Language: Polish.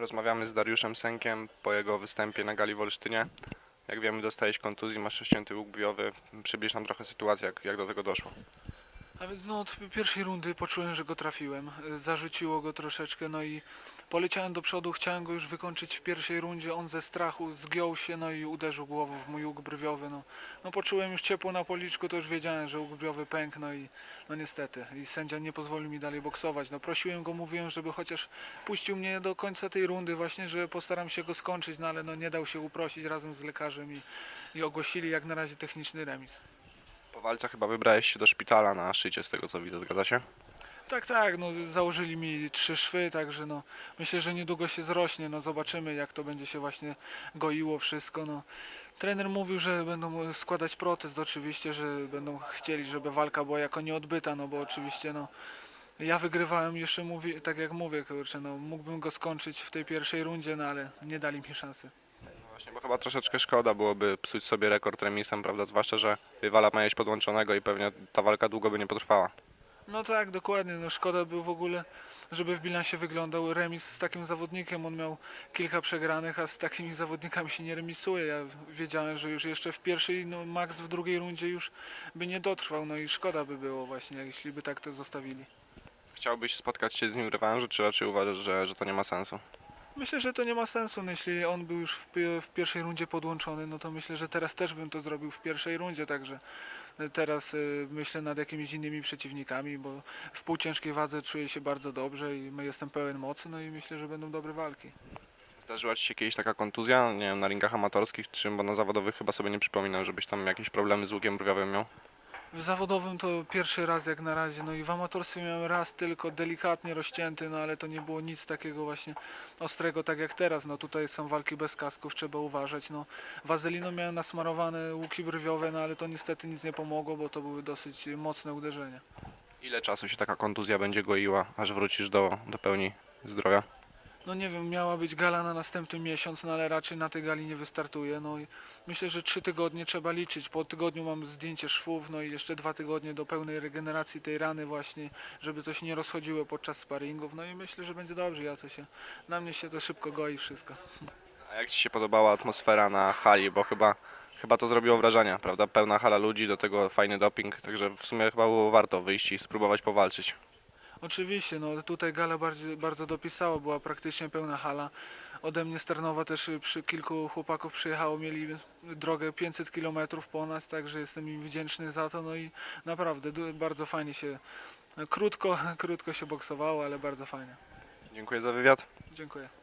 Rozmawiamy z Dariuszem Senkiem po jego występie na gali w Olsztynie. Jak wiemy, dostałeś kontuzji, masz ścięty łuk brwiowy. Przybliż nam trochę sytuację, jak, jak do tego doszło. A więc no od pierwszej rundy poczułem, że go trafiłem. Zarzuciło go troszeczkę, no i poleciałem do przodu, chciałem go już wykończyć w pierwszej rundzie. On ze strachu zgiął się, no i uderzył głową w mój łuk brwiowy. No, no poczułem już ciepło na policzku, to już wiedziałem, że łuk brwiowy pękł, no i no niestety. I sędzia nie pozwolił mi dalej boksować. No prosiłem go, mówiłem, żeby chociaż puścił mnie do końca tej rundy właśnie, że postaram się go skończyć, no ale no nie dał się uprosić razem z lekarzem i, i ogłosili jak na razie techniczny remis. Po walce chyba wybrałeś się do szpitala na szycie, z tego co widzę, zgadza się? Tak, tak, no założyli mi trzy szwy, także no myślę, że niedługo się zrośnie, no zobaczymy jak to będzie się właśnie goiło wszystko, no. Trener mówił, że będą składać protest oczywiście, że będą chcieli, żeby walka była jako nieodbyta, no bo oczywiście no ja wygrywałem jeszcze mówi, tak jak mówię, kurczę, no mógłbym go skończyć w tej pierwszej rundzie, no ale nie dali mi szansy. Właśnie, bo chyba troszeczkę szkoda byłoby psuć sobie rekord remisem, prawda? Zwłaszcza, że rywala miałeś podłączonego i pewnie ta walka długo by nie potrwała. No tak, dokładnie. No szkoda by w ogóle, żeby w bilansie wyglądał remis z takim zawodnikiem. On miał kilka przegranych, a z takimi zawodnikami się nie remisuje. Ja wiedziałem, że już jeszcze w pierwszej, no max w drugiej rundzie już by nie dotrwał. No i szkoda by było właśnie, jeśli by tak to zostawili. Chciałbyś spotkać się z nim w rewanżu, czy raczej uważasz, że, że to nie ma sensu? Myślę, że to nie ma sensu. No, jeśli on był już w, w pierwszej rundzie podłączony, no to myślę, że teraz też bym to zrobił w pierwszej rundzie, także y, teraz y, myślę nad jakimiś innymi przeciwnikami, bo w półciężkiej wadze czuję się bardzo dobrze i jestem pełen mocy, no i myślę, że będą dobre walki. Zdarzyła ci się kiedyś taka kontuzja, nie wiem, na ringach amatorskich, czy bo na zawodowych chyba sobie nie przypominam, żebyś tam jakieś problemy z łukiem brwiowym miał? W zawodowym to pierwszy raz jak na razie, no i w amatorstwie miałem raz tylko delikatnie rozcięty, no ale to nie było nic takiego właśnie ostrego tak jak teraz, no tutaj są walki bez kasków, trzeba uważać, no wazeliną miałem nasmarowane łuki brwiowe, no ale to niestety nic nie pomogło, bo to były dosyć mocne uderzenia. Ile czasu się taka kontuzja będzie goiła, aż wrócisz do, do pełni zdrowia? No nie wiem, miała być gala na następny miesiąc, no ale raczej na tej gali nie wystartuję. No i myślę, że trzy tygodnie trzeba liczyć. Po tygodniu mam zdjęcie szwów, no i jeszcze dwa tygodnie do pełnej regeneracji tej rany właśnie, żeby to się nie rozchodziło podczas sparingów. No i myślę, że będzie dobrze. Ja to się, na mnie się to szybko goi wszystko. A jak ci się podobała atmosfera na hali, bo chyba, chyba to zrobiło wrażenie, prawda? Pełna hala ludzi, do tego fajny doping, także w sumie chyba było warto wyjść i spróbować powalczyć. Oczywiście, no tutaj gala bardzo, bardzo dopisała, była praktycznie pełna hala. Ode mnie z Tarnowa też y, przy kilku chłopaków przyjechało, mieli drogę 500 km po nas, także jestem im wdzięczny za to. No i naprawdę bardzo fajnie się, krótko, krótko się boksowało, ale bardzo fajnie. Dziękuję za wywiad. Dziękuję.